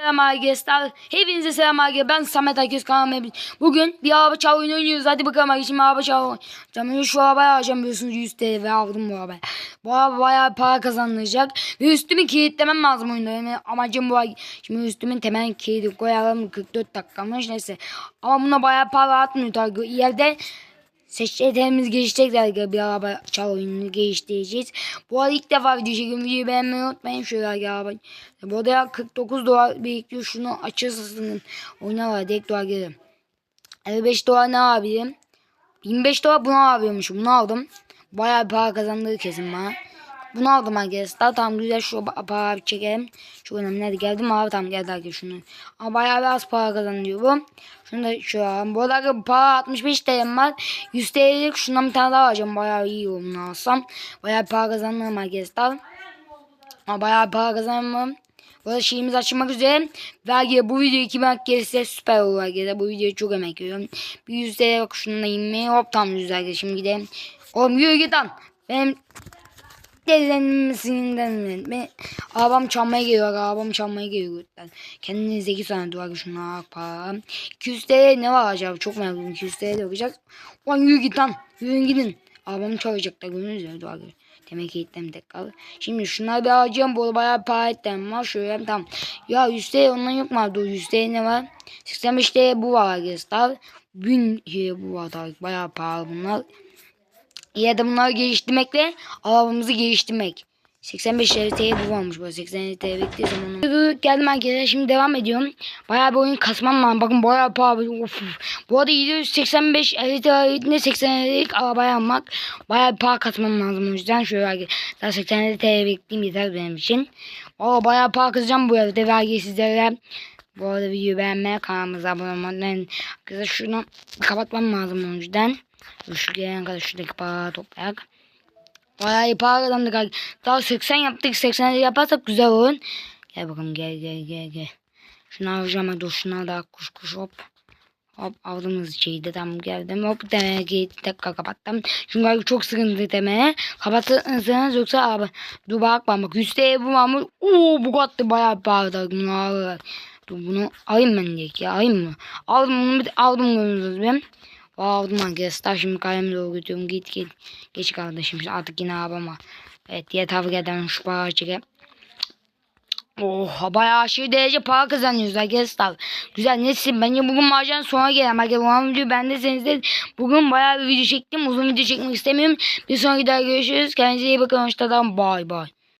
Selam arkadaşlar. Hepinize selam arkadaşlar. Ben Samet Akgöz kanalıma Bugün bir araba çal oyunu oynuyoruz. Hadi bakalım arkadaşlar. Şimdi araba çal oyunu. Şu arabaya alacağım biliyorsunuz 100 TL ve aldım bu arabaya. Bu araba bayağı para kazanılacak. Ve üstümü kilitlemem lazım oyunda. Yani amacım bu. Şimdi üstümün temel kilidi koyalım. 44 dakikamız neyse. Ama buna bayağı para atmıyor tabii. Yerde Seçeneklerimiz gelişecek arkadaşlar. Araba çal oyununu geliştireceğiz. Bu arada ilk defa video çekiyorum. Videoyu beğenmeyi unutmayın. Şöyle araba. Bu arada ya 49 dolar bekliyor. Şunu açırsın. Oyna var. Direkt dolar gelirim. 55 dolar ne yapayım? 25 dolar bunu alıyormuşum. Bunu aldım. Bayağı bir para kazandığı kesin bana. Bunu aldım arkadaşlar. Tamam güzel şu pa- para bir çekelim. Şu önemli. Hadi geldim abi tamam geldi arkadaşlar şunu. Ama bayağı bir az para kazanıyor bu. Şunu da şu an. Bu arada para 65 TL'm var. 100 TL'lik şundan bir tane daha alacağım. Bayağı iyi onu alsam. Bayağı para kazanırım arkadaşlar. Ama bayağı para kazanmam. Bu arada şeyimiz açılmak üzere. Vergi bu video 2000 like gelirse süper olur arkadaşlar. Bu videoya çok emek veriyorum. Bir 100 TL bak şununla inmeyi hop tam yüz arkadaşlar. Şimdi gidelim. Oğlum yürü git lan. Benim Delilenmesinden ben arabam çalmaya geliyor arabam çalmaya geliyor lütfen. Kendine zeki sana duvar şuna para. 200 TL ne var acaba çok merak ediyorum 200 TL yapacak. Ulan yürü git lan yürüyün gidin. Arabamı çalacaklar gördünüz ya duvar Demek ki gittim tekrar. Şimdi şunları bir alacağım. Bu bayağı para ettim var. Şöyle tamam. Ya 100 TL ondan yok mu? Dur 100 TL ne var? 85 TL bu var arkadaşlar. 1000 TL bu var. Bayağı pahalı bunlar. Da bunları geliştirmekle arabamızı geliştirmek. 85 TL'ye bu varmış bu 80 TL beklediğim onu. Dur, Geldim arkadaşlar şimdi devam ediyorum. Bayağı bir oyun kasmam lazım. Bakın bayağı pahalı. Of. Bu arada 785 TL'de 80 TL'lik arabaya almak. Bayağı bir para kasmam lazım o yüzden şöyle arkadaşlar 80 TL bekleyeyim yeter benim için. Valla bayağı para kasacağım bu arada vergi sizlere. Bu arada videoyu beğenmeye kanalımıza abone olmayı Arkadaşlar şunu kapatmam lazım Şu gelene kadar şuradaki para toplayak. Bayağı para kazandık. Daha 80 yaptık. 80 yaparsak güzel olur. Gel bakalım gel gel gel gel. Şunu alacağım dur şuna da kuş kuş hop. Hop aldığımız şeyi de tam geldim. Hop demeye git dakika kapattım. Çünkü çok sıkıntı demeye. Kapattınız yoksa abi. Dur bak bak bak. 100 TL bu varmış. Oo bu kattı bayağı. Bunu al. Dur bunu alayım ben diye ya alayım mı? Aldım bunu bir aldım görüyorsunuz benim. Aldım arkadaşlar şimdi kalemi doğru götürüyorum. Git git. Geç kardeşim artık yine arabama. Evet diğer tarafa geldim şu para çekeyim. Oh bayağı aşırı derece para kazanıyoruz arkadaşlar. Güzel neyse bence bugün maceranın sona gelelim. Arkadaşlar video bendeseniz de bugün bayağı bir video çektim. Uzun video çekmek istemiyorum. Bir sonraki daha görüşürüz. Kendinize iyi bakın. Hoşçakalın. Bye bye.